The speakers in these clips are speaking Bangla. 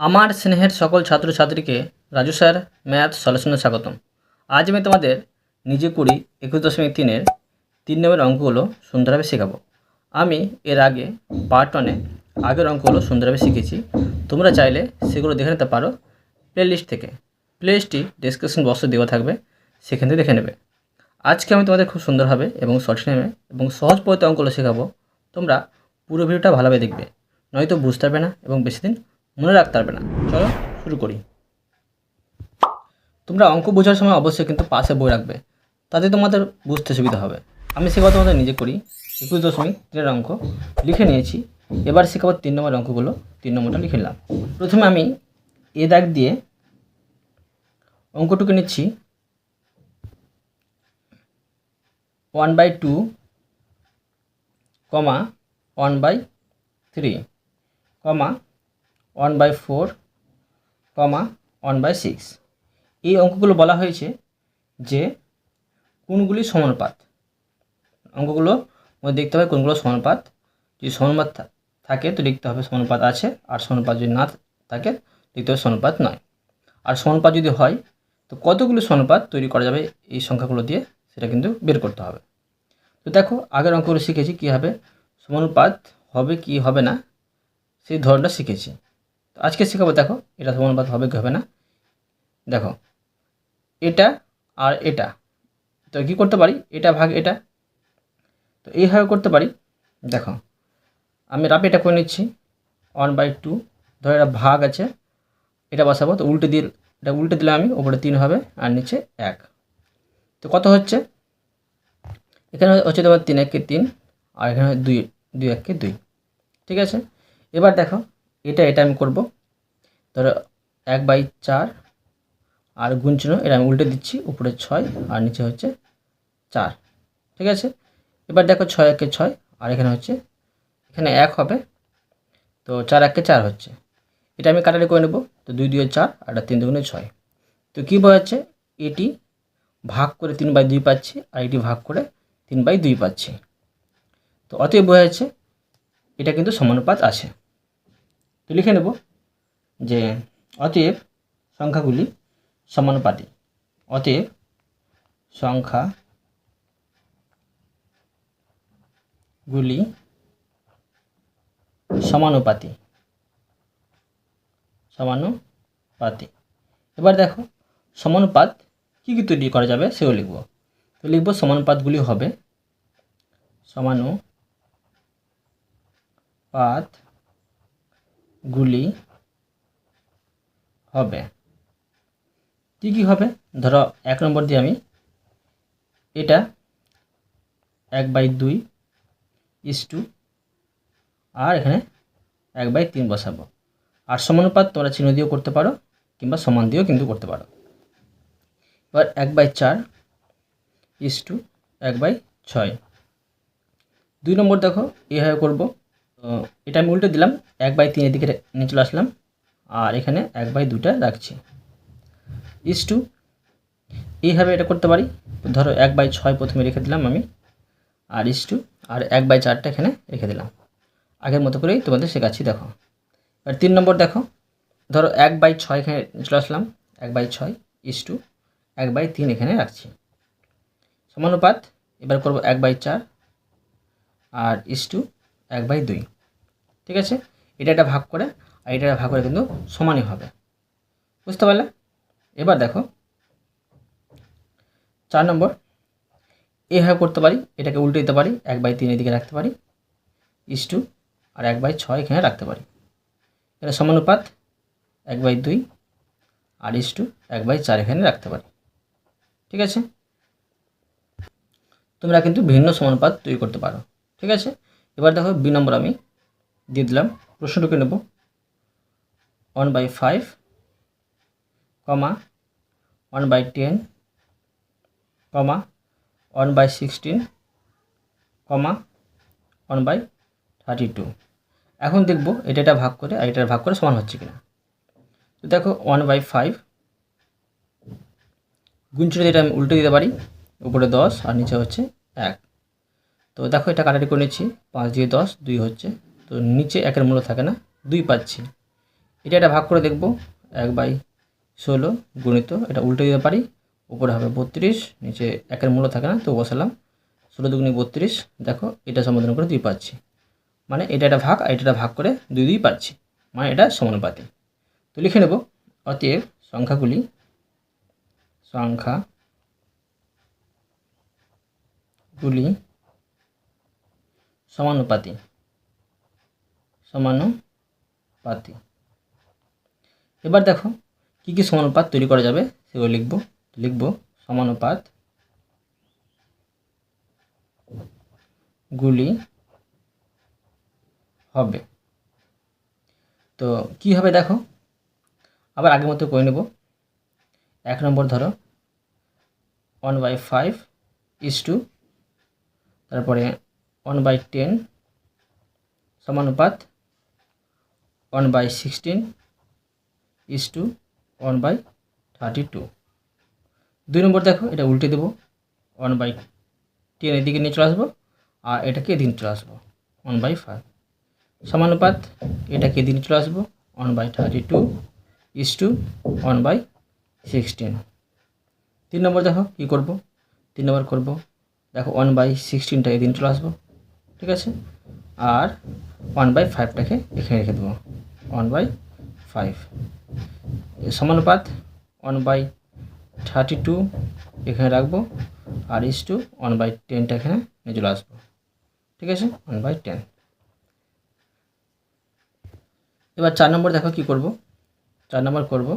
আমার স্নেহের সকল ছাত্রছাত্রীকে রাজু স্যার, ম্যাথ, সলিউশনে স্বাগতম। আজ আমি তোমাদের নিজে কুড়ি, একুশ দশমিক তিনের তিন নম্বরের অঙ্কগুলো সুন্দরভাবে শেখাবো। আমি এর আগে পার্ট ওয়ানে আগের অঙ্কগুলো সুন্দরভাবে শিখেছি। তোমরা চাইলে সেগুলো দেখে নিতে পারো প্লেলিস্ট থেকে। প্লেলিস্টটি ডিসক্রিপশন বক্সে দেওয়া থাকবে, সেখান থেকে দেখে নেবে। আজকে আমি তোমাদের খুব সুন্দরভাবে এবং শর্ট নেমে এবং সহজ পদ্ধতি অঙ্কগুলো শেখাবো। তোমরা পুরো ভিডিওটা ভালোভাবে দেখবে, নয়তো বুঝতে পারবে না এবং বেশি দিন মনে রাখতে পারবে না। চলো, শুরু করি। তোমরা অঙ্ক বোঝার সময় অবশ্যই কিন্তু পাশে বই রাখবে। তাতে তোমাদের বুঝতে সুবিধা হবে। আমি শেখাবো তোমাদের নিজে করি। একুশ দশমিক তিনের অঙ্ক। লিখে নিয়েছি। এবার শেখাবো তিন নম্বর অঙ্কগুলো। তিন নম্বরটা লিখে নিলাম। প্রথমে আমি এ দাগ দিয়ে অঙ্কটুকু নিচ্ছি। One by two comma one by three comma one by four comma one by six. এই অঙ্কগুলো বলা হয়েছে যে কোনগুলি সমানুপাত? অঙ্কগুলো মধ্যে দেখতে হবে কোনগুলো সমানুপাত। যদি সমানুপাত থাকে তো লিখতে হবে সমানুপাত আছে, আর সমানুপাত যদি না থাকে লিখতে হবে সমানুপাত নয়। আর সমানুপাত যদি হয়, তো কতগুলো সমানুপাত তৈরি করা যাবে এই সংখ্যাগুলো দিয়ে সেটা কিন্তু বের করতে হবে। তো দেখো, আগের অঙ্কগুলো শিখেছি কীভাবে সমানুপাত হবে কি হবে না, সেই ধরনটা শিখেছি। তো আজকে শেখাবো, দেখো, এটা সমানুপাত হবে কি হবে না। দেখো, এটা আর এটা। তো কী করতে পারি? এটা ভাগ এটা। তো এইভাবে করতে পারি। দেখো, আমি রাপে এটা করে নিচ্ছি। ওয়ান বাই টু, ধরো এটা ভাগ আছে, এটা বসাবো। তো উল্টে দিয়ে, এটা উল্টে দিলে আমি ওপরে তিন হবে, আর নিচে এক। তো কত হচ্ছে? এখানে হচ্ছে তোমার তিন একে তিন, আর এখানে দুই দুই একে দুই। ঠিক আছে? এবার দেখো এটা এটা আমি করব। ধরো এক বাই চার আর গুণ চিহ্ন, এটা আমি উল্টে দিচ্ছি, উপরে ছয় আর নিচে হচ্ছে চার। ঠিক আছে? এবার দেখো ছয় একে ছয়, আর এখানে হচ্ছে, এখানে এক হবে, তো চার একে চার হচ্ছে। এটা আমি কাটারি করে নেব, তো দুই দুই চার আর তিন দুগুণে ছয়। তো কী বোঝাচ্ছে? এটি ভাগ করে তিন বাই দুই পাচ্ছি, আর এটি ভাগ করে তিন বাই দুই পাচ্ছি। তো অতএব বোঝা যাচ্ছে এটা কিন্তু সমানুপাত আছে। তো লিখে নেব যে অতএব সংখ্যাগুলি সমানুপাতি অতএব সংখ্যাগুলি সমানুপাতি সমানুপাতি এবার দেখো, সমানুপাত কী কী তৈরি করা যাবে সেও লিখব। তো লিখব সমানুপাতগুলি হবে সমানুপাতগুলি হবে। কী কী হবে? ধরো, এক নম্বর দিয়ে আমি এটা এক বাই দুই ইস টু আর এখানে এক বাই তিন বসাবো। আর সমানুপাত তোমরা চিহ্ন দিয়েও করতে পারো কিংবা সমান দিয়েও কিন্তু করতে পারো। এবার এক বাই চার ইস টু এক বাই ছয়। দুই নম্বর দেখো এইভাবে করব। এটা আমি উল্টে দিলাম। এক বাই তিনের দিকে নিয়ে চলে আসলাম। আর এখানে এক বাই দুটা রাখছি। ইস টু এইভাবে এটা করতে পারি। ধরো এক বাই ছয় প্রথমে রেখে দিলাম আমি। আর ইস টু আর এক বাই চারটা এখানে রেখে দিলাম। আগের মতো করেই তোমাদের শেখাচ্ছি, দেখো। আর তিন নম্বর দেখো। ধরো এক বাই ছয় এখানে চলে আসলাম। এক বাই ছয় ইস টু এক বাই তিন এখানে রাখছি। সমানুপাত, এবার করব এক বাই চার। আর ইস টু এক বাই দুই। ঠিক আছে? এটা একটা ভাগ করে আর এটা ভাগ করে কিন্তু সমানই হবে। বুঝতে পারলে? এবার দেখো, চার নম্বর, এভাবে করতে পারি, এটাকে উল্টে দিতে পারি, এক বাই তিন এদিকে রাখতে পারি ইস টু আর এক বাই ছয় এখানে রাখতে পারি। এটা সমানুপাত, এক বাই দুই, আর ইস টু এক বাই চার এখানে রাখতে পারি। ঠিক আছে? তোমরা কিন্তু ভিন্ন সমানুপাত তৈরি করতে পারো। ঠিক আছে? এবার দেখো, বি নম্বর আমি দিয়ে দিলাম। প্রশ্নটুকু নেব। One by five comma one by ten comma one by sixteen comma one by thirty two এখন দেখব এটা এটা ভাগ করে আর এটা ভাগ করে সমান হচ্ছে কিনা। তো দেখো ওয়ান বাই ফাইভ গুণচিহ্ন দিয়ে এটা আমি উল্টে দিতে পারি। উপরে দশ আর নিচে হচ্ছে এক। তো দেখো এটা কাটাটি করে নিচ্ছি। পাঁচ দিয়ে দশ, দুই হচ্ছে তো নিচে একের মূল্য থাকে না, দুই পাচ্ছি। এটা একটা ভাগ করে দেখব, এক বাই ষোলো গুণিত, এটা উল্টে দিতে পারি, উপরে হবে বত্রিশ, নিচে একের মূল্য থাকে না, তো বসালাম, ষোলো দুগুণি বত্রিশ, দেখো, এটা সমাধান করে দুই পাচ্ছি। মানে এটা একটা ভাগ, আর এটা ভাগ করে দুই দুই পাচ্ছি মানে এটা সমানুপাতি তো লিখে নেব, অতএব সংখ্যাগুলি, সংখ্যা গুলি সমানুপাতি সমানুপাতি। এবার দেখো, কী কী সমানুপাত তৈরি করা যাবে সেগুলো লিখব। লিখব সমানুপাত গুলি হবে। তো কি হবে দেখো, আবার আগের মতো করে নেব। এক নম্বর ধরো one by five is to তারপরে one by ten সমানুপাত one by sixteen is to one by thirty two দুই নম্বর দেখো, এটা উল্টে দেবো। ওয়ান বাই টেন এদিকে নিয়ে চলে আসব, আর এটাকে এদিকে চলে আসব। ওয়ান বাই ফাইভ সমানুপাত এটাকে এদিকে চলে আসব। One by thirty two is to one by sixteen তিন নম্বর দেখো, কী করব? তিন নম্বর করব। দেখো ওয়ান বাই সিক্সটিনটা এদিন চলে আসব। ঠিক আছে? আর ওয়ান বাই ফাইভটাকে এখানে রেখে দেবো। ওয়ান বাই ফাইভ সমানুপাত ওয়ান বাই থার্টি টু এখানে রাখব, আর ইস টু ওয়ান বাই টেনটা এখানে নিয়ে চলে আসব। ঠিক আছে? ওয়ান বাই টেন এবার চার নম্বর দেখো কী করব? চার নম্বর করব,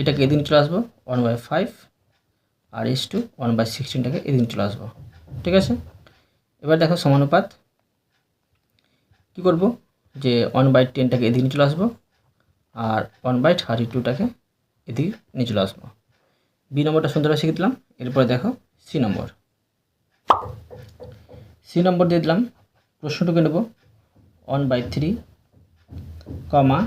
এটাকে এদিন চলে আসব ওয়ান বাই ফাইভ আর ইস টু ওয়ান বাই সিক্সটিনটাকে এদিন চলে আসব। ঠিক আছে? এবার দেখো সমানুপাত। কী করব? যে ওয়ান বাই টেনটাকে এদিকে নিয়ে চলে আসব আর ওয়ান বাই থার্টি টুটাকে এদিকে নিয়ে চলে আসব। বি নম্বরটা সুন্দরভাবে শিখে দিলাম। এরপরে দেখো সি নম্বর। সি নম্বর দিয়ে দিলাম। প্রশ্নটুকু নেব। One by three comma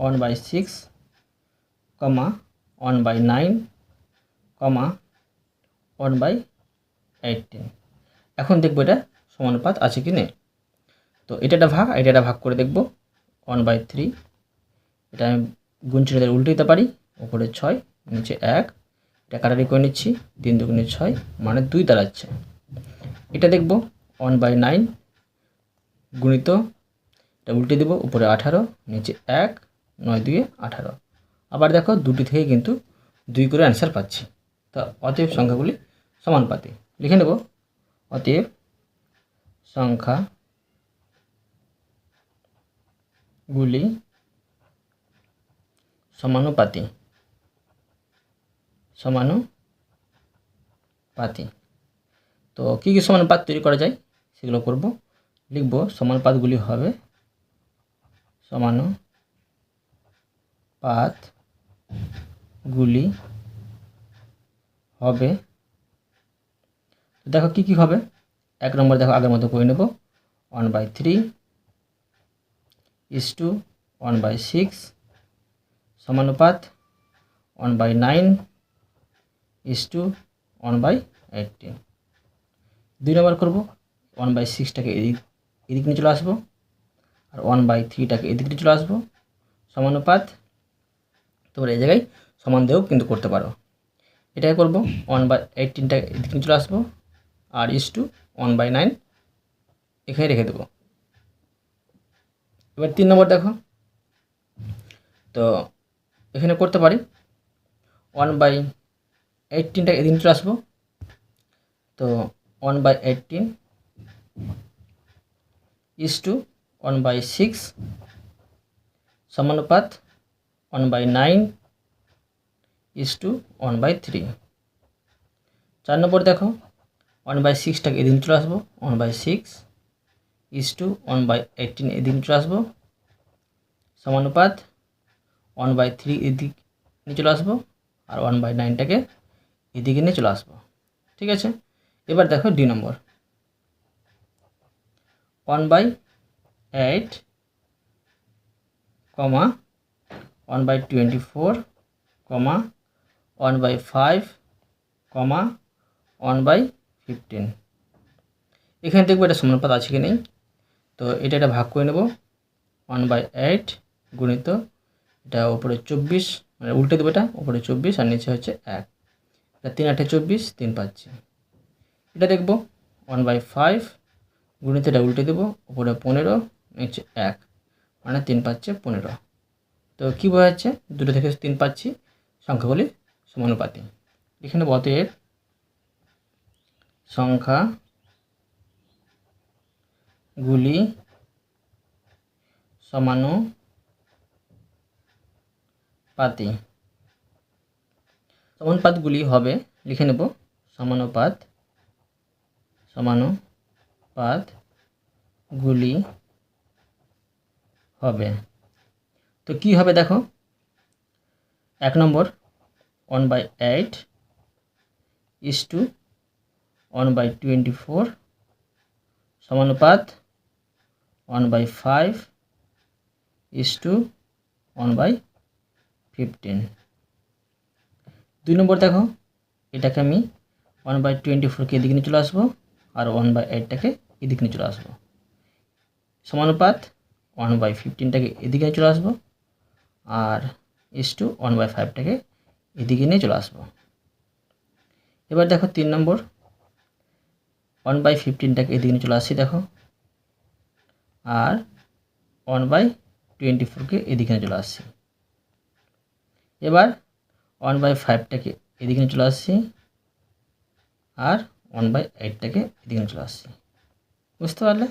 one by six comma one by nine comma one by eighteen এখন দেখব এটা সমানুপাত আছে কি নেই। তো এটা একটা ভাগ, এটা একটা ভাগ করে দেখব। ওয়ান বাই থ্রি এটা আমি গুণচিহ্নদের উল্টে দিতে পারি উপরে ছয়, নিচে এক, এটা কাটারি করে নিচ্ছি, তিন দুগুণে ছয় মানে দুই দাঁড়াচ্ছে এটা দেখব ওয়ান বাই নাইন গুণিত, এটা উল্টে দেবো, উপরে আঠারো, নিচে এক, নয় দুয়ে আঠারো। আবার দেখো, দুটি থেকে কিন্তু দুই করে অ্যান্সার পাচ্ছি। তা অতএব সংখ্যাগুলি সমানুপাতি লিখে নেব, অতএব সংখ্যা গুলি, সমানুপাতি সমানুপাতি। তো কী কী সমানুপাত তৈরি করা যায় সেগুলো করব। লিখব সমানুপাতগুলি হবে সমানুপাতগুলি হবে। দেখো কী কী হবে? এক নম্বর দেখো আগের মতো করে নেব। One by three is to one by six সমানুপাত one by nine is to one by eighteen দুই নম্বর করব। ওয়ান বাই সিক্সটাকে এদিক এদিক নিয়ে চলে আসব। আর ওয়ান বাই থ্রিটাকে এদিক নিয়ে চলে আসব। সমানুপাত, তোমরা এই জায়গায় সমান দিয়েও কিন্তু করতে পারো। এটাই করব। ওয়ান বাই এইটিনটা এদিক নিয়ে চলে আসব। আর is to one by nine এখানে রেখে দেবো। এবার তিন নম্বর দেখো। তো এখানে করতে পারি। ওয়ান বাই এইটিনটা এদিন চলে আসব। তো one by eighteen is to one by six সমানুপাত one by nine is to one by three চার নম্বর দেখো। ওয়ান বাই সিক্সটাকে এদিন চলে আসব। One by six is to one by eighteen এদিন চলে আসব। সমানুপাত ওয়ান বাই থ্রি এদিক নিয়ে চলে আসব আর ওয়ান বাই নাইনটাকে এদিকে নিয়ে চলে আসব। ঠিক আছে? এবার দেখো D number. One by eight comma one by twenty four comma one by five comma one by fifteen এখানে দেখব এটা সমানুপাত আছে কি নেই। তো এটা একটা ভাগ করে নেব। ওয়ান বাই এইট গুণিত এটা ওপরে চব্বিশ মানে উল্টে দেবো এটা ওপরে চব্বিশ আর নিচে হচ্ছে এক। এটা তিন আটে চব্বিশ, তিন পাচ্ছি এটা দেখব ওয়ান বাই ফাইভ গুণিত এটা উল্টে দেবো ওপরে পনেরো, নিচে এক মানে তিন পাচ্ছে পনেরো। তো কী বোঝা যাচ্ছে? দুটো থেকে তিন পাচ্ছি সংখ্যাগুলি সমানুপাতি। এখানে অতএব সংখ্যাগুলি সমানুপাতি সমানুপাতগুলি হবে, লিখে নেব সমানুপাত সমানুপাতগুলি হবে। তো কি হবে দেখো? এক নম্বর one by eight is to one by twenty four সমানুপাত one by five is to one by fifteen. দুই নম্বর দেখো, এটাকে আমি ওয়ান বাই টোয়েন্টি ফোরকে এদিকে নিয়ে চলে আসব আর ওয়ান বাই এইটটাকে এদিকে নিয়ে চলে আসব। সমানুপাত ওয়ান বাই ফিফটিনটাকে এদিকে নিয়ে চলে আসব আর ইস টু ওয়ান বাই ফাইভটাকে এদিকে নিয়ে চলে আসব। এবার দেখো তিন নম্বর, ওয়ান বাই ফিফটিনটাকে এদিকে নিয়ে চলে আসছি দেখো। আর ওয়ান বাই টোয়েন্টি ফোরকে এদিকে চলে আসছি। এবার ওয়ান বাই ফাইভটাকে এদিকে চলে আসছি আর ওয়ান বাই এইটটাকে এদিকে চলে আসছি। বুঝতে পারলে?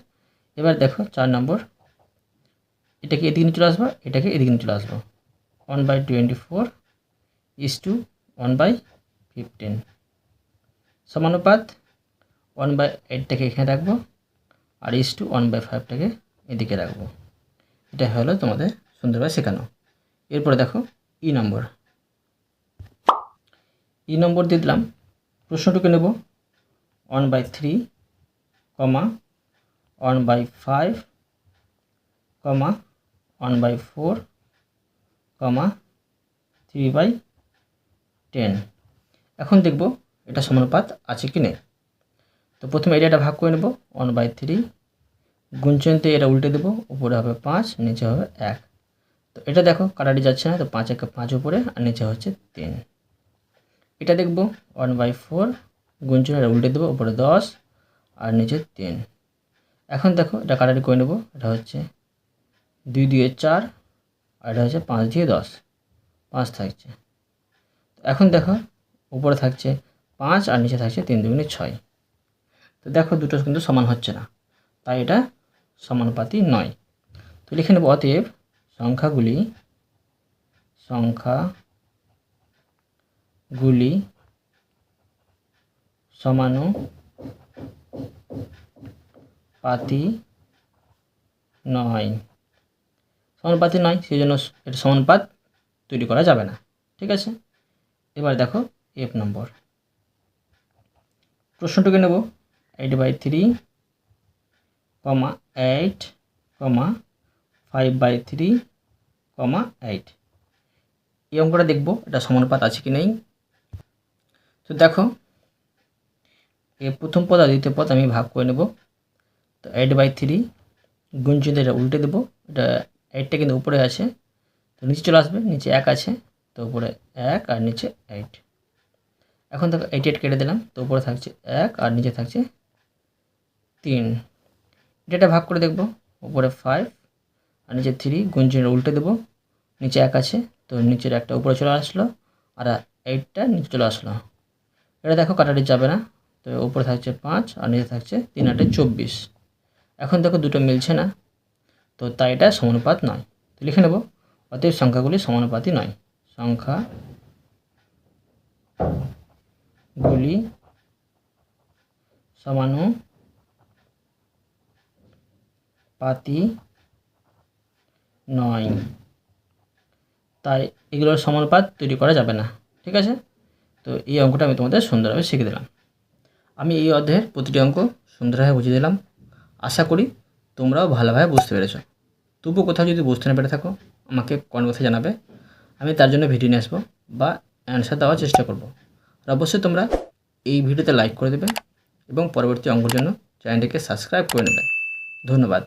এবার দেখো চার নম্বর। এটাকে এদিকে চলে আসব, এটাকে এদিকে চলে আসব। One by twenty four is to one by fifteen সমানুপাত one by এইটটাকে এখানে রাখব। আর ইস টু ওয়ান বাই ফাইভটাকে এদিকে রাখব। এটা হলো তোমাদের সুন্দরভাবে শেখানো। এরপরে দেখো ই নম্বর ই নম্বর দিয়ে দিলাম। প্রশ্নটুকু নেব। One by three comma one by five comma one by four comma three by ten এখন দেখব এটা সমানুপাত আছে কি নেই। তো প্রথমে এরিয়াটা ভাগ করে নেব ওয়ান বাই থ্রি গুণচনতে এটা উল্টে দেবো, উপরে হবে পাঁচ, নিচে হবে এক। তো এটা দেখো, কাটাটি যাচ্ছে না, তো পাঁচ একে পাঁচ উপরে, আর নিচে হচ্ছে তিন। এটা দেখব ওয়ান বাই ফোর গুণচন এটা উল্টে দেবো, উপরে দশ, আর নিচে তিন। এখন দেখো, এটা কাটাটি করে নেব, এটা হচ্ছে দুই দুয়ে চার, আর এটা হচ্ছে পাঁচ দিয়ে দশ। পাঁচ থাকছে। এখন দেখো, উপরে থাকছে পাঁচ, আর নিচে থাকছে তিন দুগুণে ছয়। তো দেখো দুটো কিন্তু সমান হচ্ছে না। তাই এটা সমানুপাতি নয়। তো লিখে নেব, অতএব সংখ্যাগুলি সংখ্যাগুলি সমানুপাতি নয়। সমানুপাতি নয় সেই জন্য এটা সমানুপাত তৈরি করা যাবে না। ঠিক আছে? এবার দেখো এফ নম্বর প্রশ্নটুকু নেব। Eight by three comma eight comma five by three comma eight এই অঙ্কটা দেখব, এটা সমানুপাত আছে কি নেই। তো দেখো এই প্রথম পদ আর দ্বিতীয় পদ আমি ভাগ করে নেব। তো এইট বাই থ্রি গুণচিন্তা এটা উল্টে দেবো, এটা এইটটা কিন্তু উপরে আছে। তো নিচে চলে আসবে, নিচে এক আছে, তো উপরে এক আর নিচে এইট এখন দেখো এইট এইট কেটে দিলাম, তো উপরে থাকছে এক আর নিচে থাকছে তিন। এটা ভাগ করে দেখব, উপরে ফাইভ আর নিচে থ্রি গুঞ্জনের উল্টে দেবো। নিচে এক আছে, তো নিচের একটা উপরে চলে আসলো, আর এইটটা নিচে চলে আসলো। এটা দেখো কাটাটি যাবে না, তো উপরে থাকছে পাঁচ, আর নিচে থাকছে তিন আটে চব্বিশ। এখন দেখো দুটো মিলছে না, তো তাই এটা সমানুপাত নয়। তো লিখে নেব, অতএব সংখ্যাগুলি সমানুপাতি নয়। সংখ্যাগুলি সমানুপাতি নয়। তাই এগুলোর সমানুপাত তৈরি করা যাবে না, ঠিক আছে? তো এই অঙ্কটা আমি তোমাদের সুন্দরভাবে শিখে দিলাম। আমি এই অধ্যায়ের প্রতিটি অঙ্ক সুন্দরভাবে বুঝিয়ে দিলাম। আশা করি তোমরাও ভালোভাবে বুঝতে পেরেছ। তবুও কোথাও যদি বুঝতে না পেরে থাকো, আমাকে কমেন্ট বক্সে জানাবে। আমি তার জন্য ভিডিও নিয়ে আসব বা অ্যান্সার দেওয়ার চেষ্টা করব। আর অবশ্যই তোমরা এই ভিডিওতে লাইক করে দেবে এবং পরবর্তী অঙ্কের জন্য চ্যানেলটিকে সাবস্ক্রাইব করে নেবে। ধন্যবাদ।